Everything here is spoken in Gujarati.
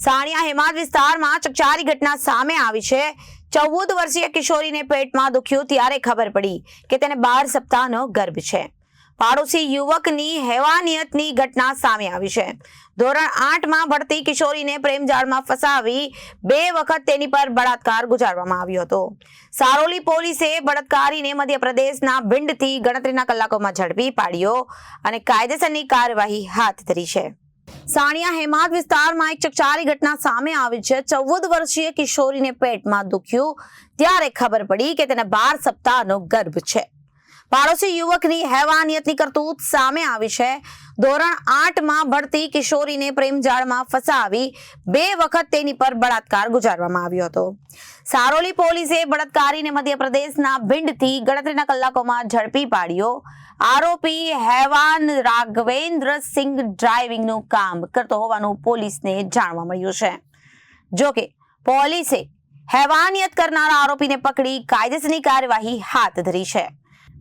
સાણિયા હેમાદ વિસ્તારમાં ચકચારી ઘટના સામે આવી છે. ચૌદ વર્ષીય કિશોરીને પેટમાં દુખ્યું ત્યારે ખબર પડી કે તેને બાર સપ્તાહનો ગર્ભ છે. પાડોશી યુવકની હેવાનિયતની ઘટના સામે આવી છે. ધોરણ આઠમાં ભણતી કિશોરીને પ્રેમજાળમાં ફસાવી બે વખત તેની પર બળાત્કાર ગુજારવામાં આવ્યો હતો. સારોલી પોલીસે બળાત્કારીને મધ્યપ્રદેશના ભિંડથી ગણતરીના કલાકોમાં ઝડપી પાડ્યો અને કાયદેસરની કાર્યવાહી હાથ ધરી છે. સાણિયા હેમાદ વિસ્તારમાં એક ચકચારી ઘટના સામે આવી છે. ચૌદ વર્ષીય કિશોરીને પેટમાં દુખ્યું. ત્યારે ખબર પડી કે તેને બાર સપ્તાહનો ગર્ભ છે. પાડોશી યુવકની હેવાનિયતની કરતૂત સામે આવી છે. ધોરણ આઠમાં ભણતી કિશોરીને પ્રેમજાળમાં ફસાવી બે વખત તેની પર બળાત્કાર ગુજારવામાં આવ્યો હતો. સારોલી પોલીસે બળાત્કારીને મધ્યપ્રદેશના ભિંડથી ગણતરીના કલાકોમાં ઝડપી પાડ્યો. આરોપી હેવાન રાઘવેન્દ્ર સિંઘ ડ્રાઇવિંગનું કામ કરતો હોવાનું પોલીસને જાણવા મળ્યું છે. જોકે પોલીસે હેવાનિયત કરનારા આરોપીને પકડી કાયદેસરની કાર્યવાહી હાથ ધરી છે.